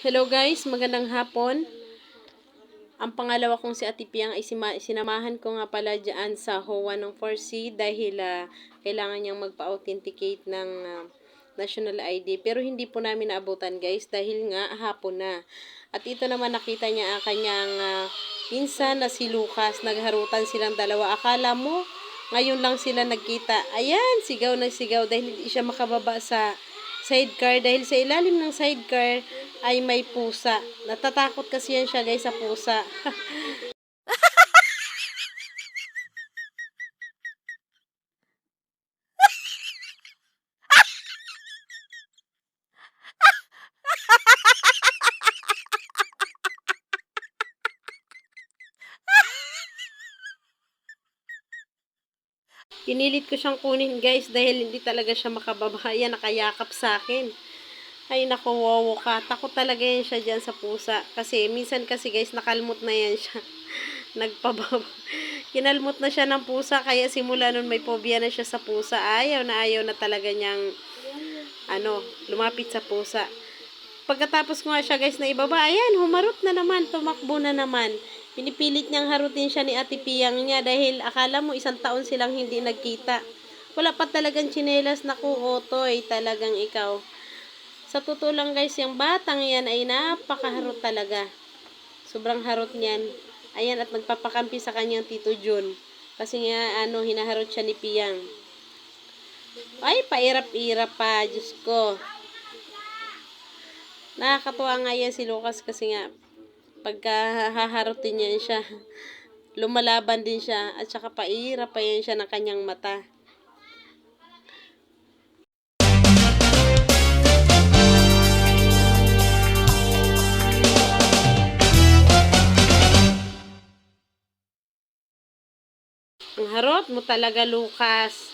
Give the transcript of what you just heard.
Hello guys, magandang hapon. Ang pangalawa kong si Ate Piang ay sinamahan ko nga pala dyan sa HOA ng 4C dahil ah, kailangan niyang magpa-authenticate ng ah, national ID. Pero hindi po namin naabutan guys dahil nga hapon na. At ito naman nakita niya ang kanyang ah, pinsan na si Lucas. Nagharutan silang dalawa. Akala mo, ngayon lang sila nagkita. Ayan, sigaw na sigaw dahil hindi siya makababa sa sidecar dahil sa ilalim ng sidecar ay may pusa. Natatakot kasi yan siya guys sa pusa. Pinilit ko siyang kunin guys dahil hindi talaga siya makababa. Yan, nakayakap sa akin. Ay nako, wow ka. Takot talaga yan siya dyan sa pusa. Kasi minsan kasi guys, nakalmot na yan siya. Nagpababa. Kinalmot na siya ng pusa. Kaya simula nun may phobia na siya sa pusa. Ayaw na ayaw na talaga niyang ano, lumapit sa pusa. Pagkatapos ko nga siya guys na ibaba, ayan, humarot na naman, tumakbo na naman. Pinipilit niyang harutin siya ni Ate Piyang niya dahil akala mo isang taon silang hindi nagkita. Wala pa talagang tsinelas na kuotoy, talagang ikaw. Sa totoo lang guys, yung batang yan ay napakaharot talaga. Sobrang harot niyan. Ayan, at nagpapakampi sa kanyang Tito Jun. Kasi nga, ano, hinaharot siya ni Piyang. Ay, pairap-irap pa, Diyos ko. Nakakatuwa nga yan si Lucas kasi nga, pagka haharutin siya, lumalaban din siya, at saka pairap pa yan siya ng kanyang mata. Ang harot mo talaga, Lucas.